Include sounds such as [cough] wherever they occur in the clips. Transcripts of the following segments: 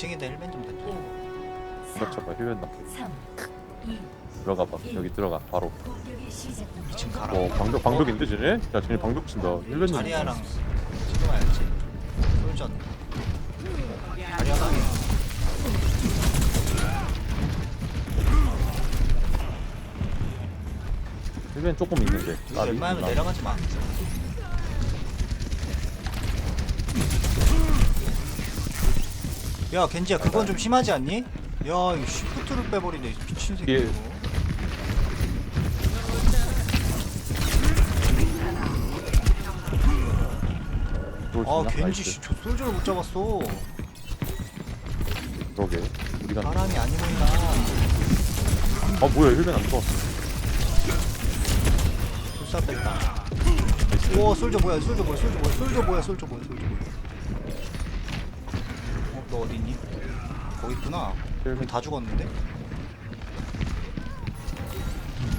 2층인데 헬멧 좀 던져. 5, 4, 그렇죠 힐벤 나 3, 2, 들어가 봐 여기 들어가 바로 공격이 시작됩니다. 2층 가라. 어 방벽 방벽인데 쟤네? 야 쟤네 방벽 친다 힐벤 자리아랑 찍어야지. 솔전. 자리아 가게. 힐벤 조금 있는데 이거 웬만하면 내려가지 마. 야 겐지야 그건 좀 심하지 않니? 야 이거 쉬프트를 빼버리네 미친 새끼. 예. 이거. 아 겐지 씨, 저 솔저를 못 잡았어. 그러게. 우리가 사람이 아니구나. 아 뭐야 힐벤 안 들어왔어. 불사 뺐다. 오 솔저 뭐야 솔저 뭐야 솔저 뭐야 솔저 뭐야 솔저 뭐야 솔저 뭐야. 어 너 어디 있니? 거기 있구나 그럼 다 죽었는데?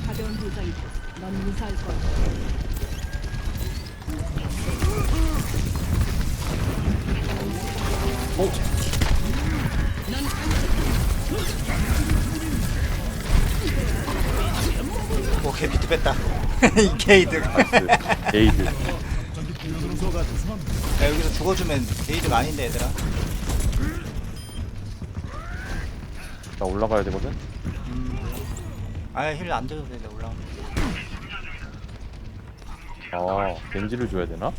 가벼운 부상이다. 넌 무사할 거야. 오 개피트 뺐다 [laughs] 이 게이드 [laughs] 야 나이스 에이드 여기서 죽어주면 게이드가 아닌데 얘들아 나 올라가야 되거든? 아예 힐 안 줘도 돼 올라 아 겐지를 줘야 되나?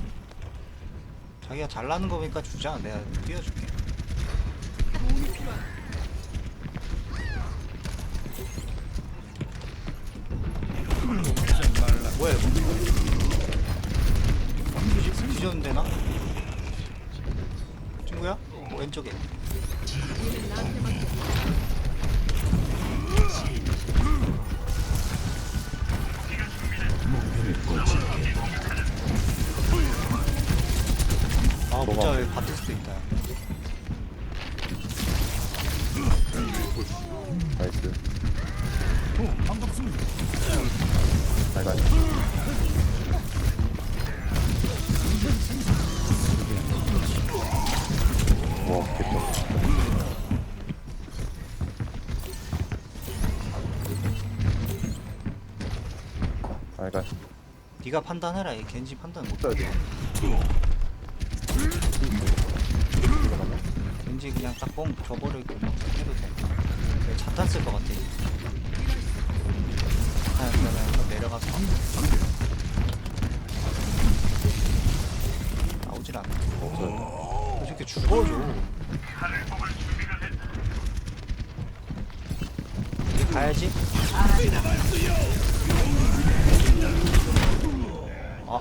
자기가 잘나는 거 보니까 주자 내가 띄워줄게 뭐야 이거 뒤졌는데 나? 친구야? 왼쪽에 아 너가- 진짜 왜 받을 수도 있다. 나이스. 잘 가네 와 네가 판단해라. 이 겐지 판단 못 써야 돼 겐지 그냥 딱뻥 줘버리고 막 해도 돼. 내가 자탄 쓸것 같아. 아 그러면 내려가서. 나오질 않아. 없어야 저 새끼 죽어줘. 이제 가야지 아.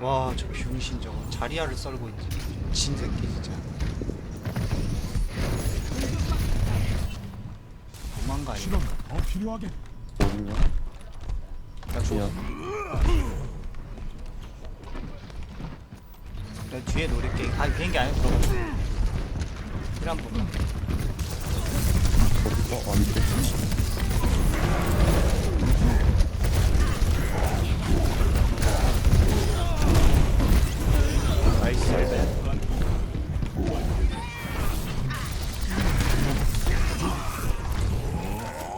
와, 저 병신 저거 자리아를 썰고 있지. 진 새끼 진짜. 도망가 이거. 돼 어딨냐? 나 죽어. 내 뒤에 노릴게. 아, 비행기 안에 들어가. 힐한 번만. 어딨어? 아밑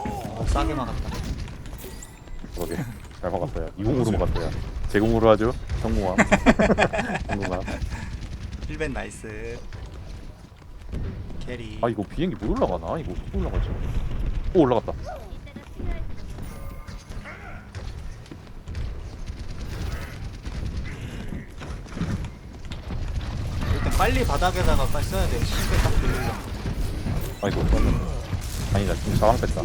어, 싸게 막았다. 그러게 잘 막았어요 이공으로 막았어요 제공으로 하죠 성공함 [laughs] 성공함 힐벤 나이스. 캐리. 아 이거 비행기 못 올라가나? 이거 어떻게 올라가지? 오 올라갔다 빨리 바닥에다가 빨리 써야 돼. 힐벤 딱 돌리려. 아이고 아니다 지금 자왕 뺐다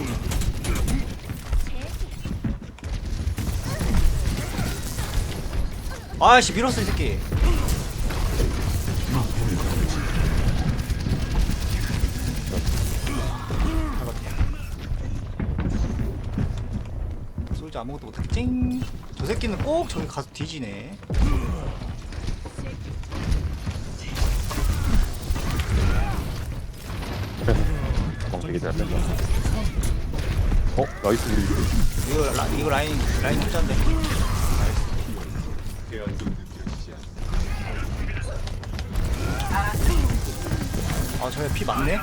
아씨 밀었어 이 새끼. 아무것도 찡. 저 새끼는 꼭 저기 가서 뒤지네. 되게 잘 뺀다 어? 나이스 우리 이거 라, 이거 라인 라인 투자인데. 아 저게 피 많네?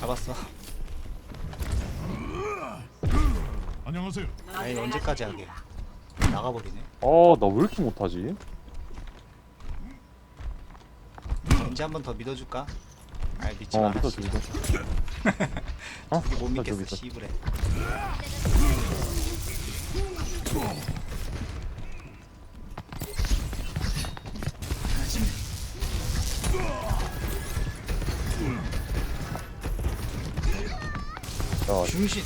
잡았어 안녕하세요. 아니 언제까지 하게 나가버리네 어, 나왜 이렇게 못하지? 이제 한 번 더 믿어줄까? 아이 믿지 어, 마라 믿어, 씨. 믿어. 어? 이게 못나 믿겠어. 씨부래 야, 중신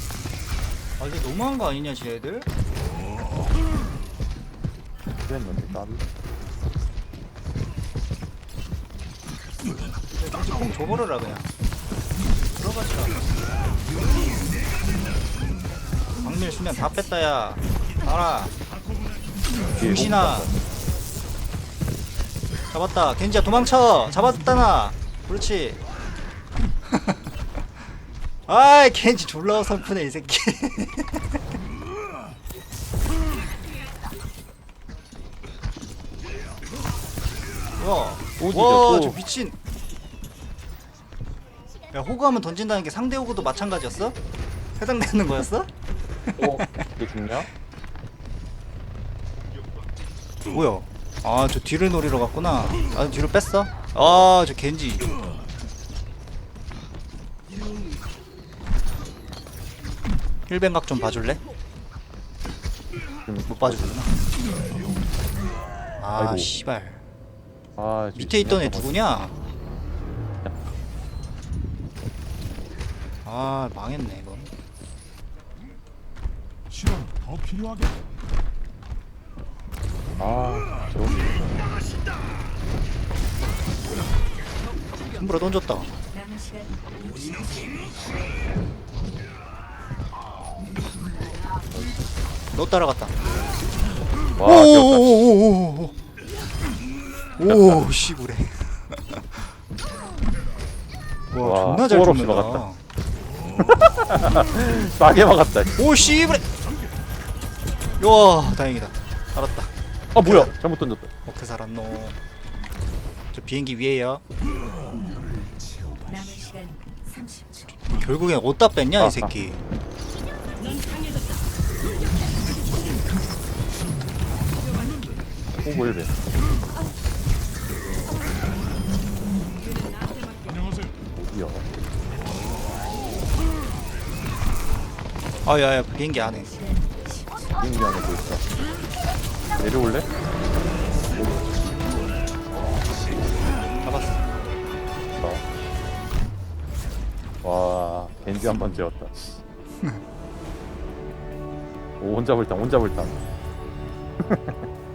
아 이게 너무한 거 아니냐 쟤들? 그랬는데, 나비. 콩 줘버려라 그냥. 들어가자. 박밀 수면 다 뺐다 야. 알아 중신아. 잡았다. 겐지야 도망쳐. 잡았다 나. 그렇지. [laughs] 아이 겐지 졸라 어설프네 이 새끼. [laughs] 뒤져, 와, 또. 저 미친. 야, 호구하면 던진다는 게 상대 호구도 마찬가지였어? 해당되는 거였어? 어, 이게 죽냐? 뭐야? 아, 저 뒤를 노리러 갔구나. 아, 뒤로 뺐어? 아, 저 겐지. 힐뱅각 좀 봐줄래? 지금 못 봐주구나. 아, 아이고. 씨발. 아, 밑에 있던 애 누구냐? 아, 망했네, 이건. 시간 더 필요하게. 아, 저 흠브라 던졌다. 남은 시간 60초. 너 따라갔다. 와, 귀엽다. 오오오오오. 오, 씨부래. 와, 와, 존나 잘 수월 없이. 막았다. [laughs] 싸게 막았다. 씨. 오, 씨부래. 와, 다행이다. 알았다. 아, 뭐야? 잘못 던졌다. 어떻게 살았노? 저 비행기 위에요. 남은 시간 30초. 결국엔 어디다 뺐냐, 아, 이 새끼. 호구 1배. 어디야? 아, 야, 야, 비행기 안에. 비행기 안에 뭐 있어? 내려올래? 잡았어. 자. 와, 겐지 한번 지었다. [laughs] 오, 혼자 불탄, 혼자 불탄. [laughs]